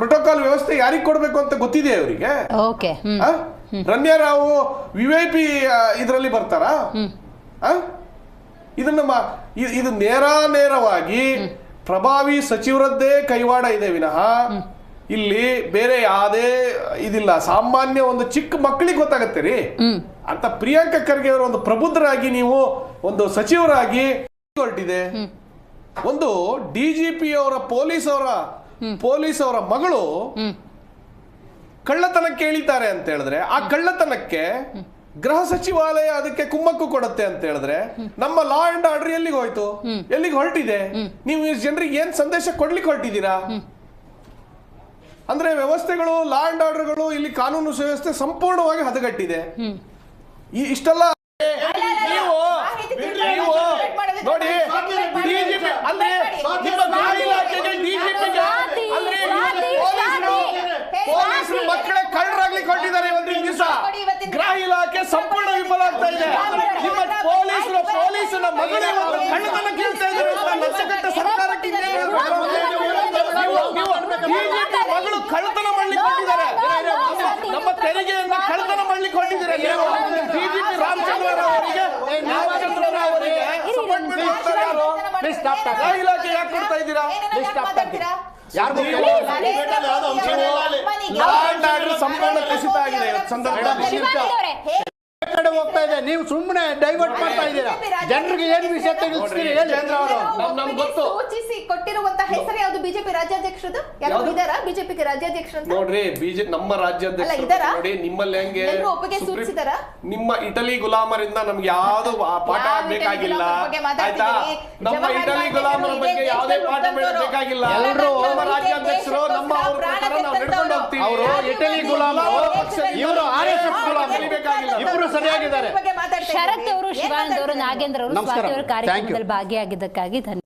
Protocol ವ್ಯವಸ್ಥೆ ಯಾರಿಗೆ ಕೊಡಬೇಕು ಅಂತ ಗೊತ್ತಿದೆ ಅವರಿಗೆ okay Ramya Rao V Y P ಇದರಲ್ಲಿ ಬರ್ತಾರಾ? ಇದನ್ನ ಇದು ನೇರ ನೇರವಾಗಿ ಪ್ರಭಾವಿ ಸಚಿವರದ್ದೇ ಕೈವಾಡ ಇದೆ ವಿನಃ ಇಲ್ಲಿ ಬೇರೆ ಯಾವುದೇ ಇದಿಲ್ಲ. ಸಾಮಾನ್ಯ ಒಂದು ಚಿಕ್ಕ ಮಕ್ಕಳಿಗೆ ಗೊತ್ತಾಗತ್ತೆ ರೀ. ಅಂತ ಪ್ರಿಯಾಂಕ ಖರ್ಗೆ ಅವರು ಒಂದು ಪ್ರಬುದ್ಧರಾಗಿ ನೀವು ಒಂದು ಸಚಿವರಾಗಿ ಹೊರಟಿದೆ ಒಂದು ಡಿ ಜಿ ಪಿ ಅವರ ಪೊಲೀಸ್ ಅವರ ಪೊಲೀಸ್ ಅವರ ಮಗಳು ಕಳ್ಳತನಕ್ಕೆ ಇಳಿತಾರೆ ಅಂತ ಹೇಳಿದ್ರೆ ಆ ಕಳ್ಳತನಕ್ಕೆ ಗೃಹ ಸಚಿವಾಲಯ ಅದಕ್ಕೆ ಕುಮ್ಮಕ್ಕು ಕೊಡುತ್ತೆ ಅಂತ ಹೇಳಿದ್ರೆ ನಮ್ಮ ಲಾ ಅಂಡ್ ಆರ್ಡರ್ ಎಲ್ಲಿಗೆ ಹೋಯ್ತು? ಎಲ್ಲಿಗೆ ಹೊರಟಿದೆ? ನೀವು ಈ ಜನರಿಗೆ ಏನ್ ಸಂದೇಶ ಕೊಡ್ಲಿಕ್ಕೆ ಹೊರಟಿದ್ದೀರಾ? ಅಂದ್ರೆ ವ್ಯವಸ್ಥೆಗಳು ಲಾ ಅಂಡ್ ಆರ್ಡರ್ಗಳು ಇಲ್ಲಿ ಕಾನೂನು ಸುವ್ಯವಸ್ಥೆ ಸಂಪೂರ್ಣವಾಗಿ ಹದಗಟ್ಟಿದೆ. ಈ ಇಷ್ಟೆಲ್ಲ ನೀವು ನೀವು ನೋಡಿ ಡಿಜಿಪಿ ಅಂದ್ರೆ ನಿಮ್ಮ ಗೃಹ ಇಲಾಖೆಗೆ ಡಿಜಿಪಿಗೆ ಅಂದ್ರೆ ಪೊಲೀಸರು ಪೊಲೀಸರು ಮಕ್ಕಳೇ ಕಳ್ಳರಾಗ್ಲಿ ಕೊಟ್ಟಿದ್ದಾರೆ ಇವತ್ತಿನ ದಿವಸ ಗೃಹ ಇಲಾಖೆ ಸಂಪೂರ್ಣ ವಿಫಲ ಆಗ್ತಾ ಇದೆ ನಿಮ್ಮ ಪೊಲೀಸರು ಪೊಲೀಸರ ಮಗಳೇ ಒಂದು ಕಳ್ಳತನ ಕೇಳ್ತಾ ಇದ್ದಾರೆ ಲಕ್ಷಗಟ್ಟ ಸರ್ಕಾರಕ್ಕೆ ನೀವು ಮಗಳು ಕಳ್ಳತನ ಮಾಡ್ಲಿಕ್ಕೆ ಕೊಟ್ಟಿದ್ದಾರೆ ನಮ್ಮ- ತೆರಿಗೆಯನ್ನ ಕಳ್ಳತನ ಮಾಡ್ಲಿಕ್ಕೆ ಹೊರಟಿದ್ದೀರಾ ನೀವು ಡಿಜಿಪಿ ರಾಮಚಂದ್ರ ರಾವ್ ಅವರಿಗೆ ರಾಮಚಂದ್ರ ರಾವ್ ಅವರಿಗೆ? ಗೃಹ ಇಲಾಖೆ ಯಾಕೆ ಕೊಡ್ತಾ ಇದ್ದೀರಾ ಯಾರು ಸಂಪೂರ್ಣ ಕುಸಿತ ಆಗಿದೆ. ಇವತ್ತು ಸಂದರ್ಭದಲ್ಲಿ ಕಡೆ ಹೋಗ್ತಾ ಇದೆ. ನೀವು ಸುಮ್ಮನೆ ಡೈವರ್ಟ್ ಮಾಡ್ತಾ ಇದ್ದೀರಾ? ಜನರಿಗೆ ಏನ್ ವಿಷಯ ತಿಳಿಸ್ತೀರಿ? ಜೇಂದ್ರ ಅವರು ನಮ್ಗೆ ಗೊತ್ತು. ಸೂಚಿಸಿ ಕೊಟ್ಟಿರುವಂತ ಹೆಸರು ಯಾವುದು? ಬಿಜೆಪಿ ರಾಜ್ಯಾಧ್ಯಕ್ಷರದು? ಯಾರು ಇದಾರ ಬಿಜೆಪಿಗೆ ರಾಜ್ಯಾಧ್ಯಕ್ಷರು ಅಂತ? ನೋಡ್ರಿ ಬಿಜೆಪಿ ನಮ್ಮ ರಾಜ್ಯಾಧ್ಯಕ್ಷ? ನೋಡಿ ನಿಮ್ಮಲ್ಲಿ ಹೆಂಗೆ ಒಪ್ಪಿಗೆ ಸೂಚಿಸಿದಾರ? ನಿಮ್ಮ ಇಟಲಿ ಗುಲಾಮರಿಂದ ನಮ್ಗೆ ಯಾವ್ದು ಆ ಪಾಠ ಬೇಕಾಗಿಲ್ಲ. ಆಯ್ತಾ? ನಮ್ಮ ಇಟಲಿ ಗುಲಾಮರ ಬಗ್ಗೆ ಯಾವ್ದೇ ಪಾಠ. ಬೇಕಾಗಿಲ್ಲ. ಎಲ್ಲರೂ ನಮ್ಮ ಶರತ್ ಇದ್ದೀರಿ. ಅವರು ಶಿವಾನಂದ್ ಅವರು? ನಾಗೇಂದ್ರ ಅವರು. ಸ್ವಾತಿ ಅವರು ಕಾರ್ಯಕ್ರಮದಲ್ಲಿ ಭಾಗಿಯಾಗಿದ್ದಕ್ಕಾಗಿ ಧನ್ಯವಾದ